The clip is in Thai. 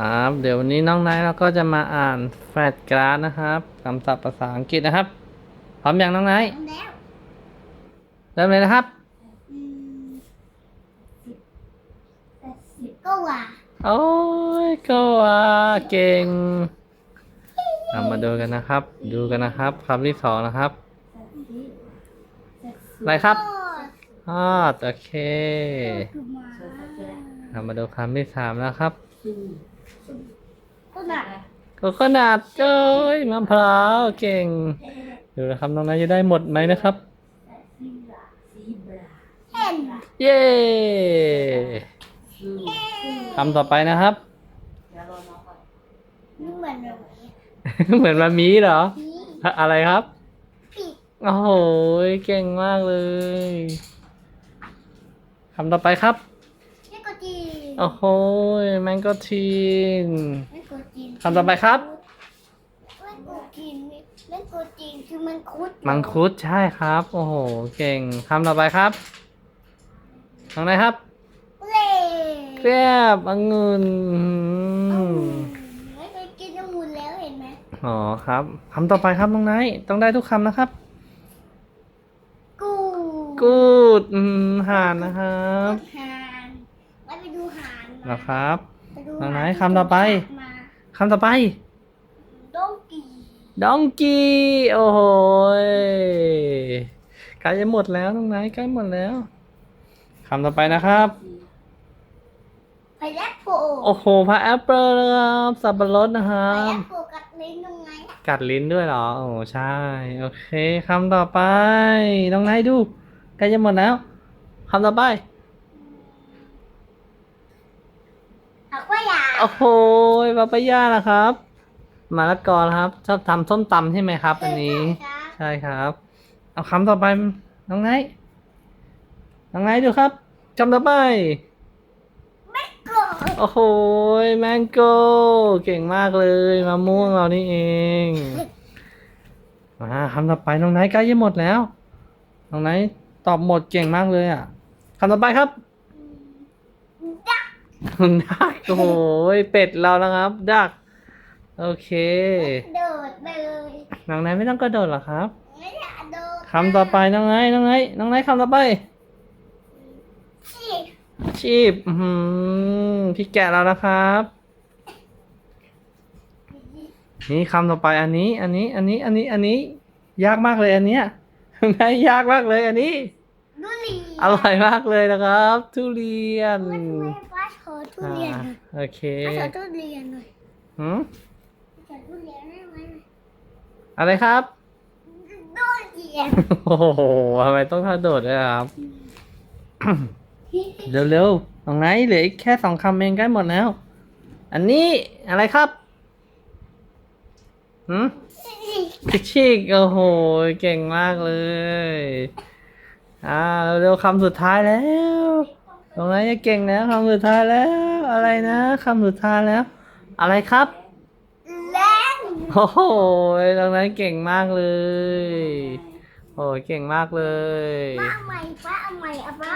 ครับเดี๋ยววันนี้น้องไนท์เราก็จะมาอ่านแฟลชการ์ดนะครับคำศัพท์ภาษาอังกฤษนะครับ พร้อมยังน้องไนท์ทำแล้วเริ่มเลยนะครับอืมสิบแปดสิบก็ว่าโอ้ยก็ว่าเก่งเรามาดูกันนะครับ ดูกันนะครับคำที่สองนะครับอะไรครับก็ฮอดโอเคคือมาเรามาดูคำที่สามนะครับก็ หนักโคโคนัทเจ้ยมะพร้าวเก่งดูนะครับน้องไนท์จะได้หมดไหมนะครับเห็นเย้คำต่อไปนะครับ นี่เหมือนแบบเหมือนมามีเหรอ นี้อะไรครับ ปีกโอ้โหเก่งมากเลยคำต่อไปครับไม่กดจีน โอ้โหแมงโกทีน ไม่กดจีนคำต่อไปครับ ไม่กดจีนไม่กดจีนคือมันคุดมังคุดใช่ครับ โอ้โห เก่งคำต่อไปครับทางไหนครับเล่เกลียบองุ่นอืมไม่เคยกินน้ำมูลแล้วเห็นไหมอ๋อครับคำต่อไปครับน้องไนท์ต้องได้ทุกคำนะครับ กูกูดอืมห่านนะครับกดหานไปไปดูหา นมานะครับไปดูทางไหนหคำต่อไปมาคำต่อไปดองกีดองกี้โอ้โหยใกล้จะหมดแล้วน้องไนท์ใกล้หมดแล้วคำต่อไปนะครับไปแลกโผโอ้โหพระแอปเปิลนะครับสับปะรดนะครัไปแลบกโผกัดลิ้นยังไงอะกัดลิ้นด้วยเหรอโอ้ใช่โอเคคำต่อไปน้องไนท์ดูใกล้จะหมดแล้วคำต่อไป หักว่าอยาโอ้โหปาปายานะครับมะละกอนะครับ ชอบทำส้มตำใช่ไหมครับ อันนี้ ใช่ครับ เอาคำต่อไปน้องไนท์น้องไนท์ดูครับคำต่อไปก็โอ้โหแมงโก้เก่งมากเลยมะม่วงเรานี่เองมาคำต่อไปน้องไนท์ใกล้จะหมดแล้วน้องไนท์ตอบหมดเก่งมากเลยอะคำต่อไปครับ ดักดักโอ้โหเป็ดเรานะครับ ดัก โอเค โดดไปเลยน้องไนท์ไม่ต้องกระโดดหรอครับไม่อยากโดดคำต่อไปน้องไนท์น้องไนท์น้องไนท์คำต่อไปสิชีพอื้อหือพี่แกะแล้วนะครับ นี่คำต่อไปอันนี้ อันนี้ อันนี้ อันนี้ อันนี้ ยากมากเลยอันเนี้ยไงยากมากเลยอันนี้ดูหลีอร่อยมากเลยนะครับ ทุเรียนไม่ไม่ป้าขอ ทุอ่าเรียนหน่อยโอเคป้าขอทุเรียนหน่อยหืมขอทุเรียนได้ไหมอะไรครับทุเรียนโอ้โหทำไมต้องกระโดดด้วยครับ เร็วๆตรงไหนเหลืออีกแค่สองคำเองใกล้หมดแล้ว อันนี้อะไรครับหืมชิกชิกโอ้โห เก่งมากเลย อ่า เร็วๆคำสุดท้ายแล้ว ตรงไหนจะเก่งแล้วคำสุดท้ายแล้ว อะไรนะคำสุดท้ายแล้ว อะไรครับแรงโอ้โหตรงนั้นเก่งมากเลยโอ้ยเก่งมากเลย ป้าเอาใหม่ป้าเอาใหม่เอาป้า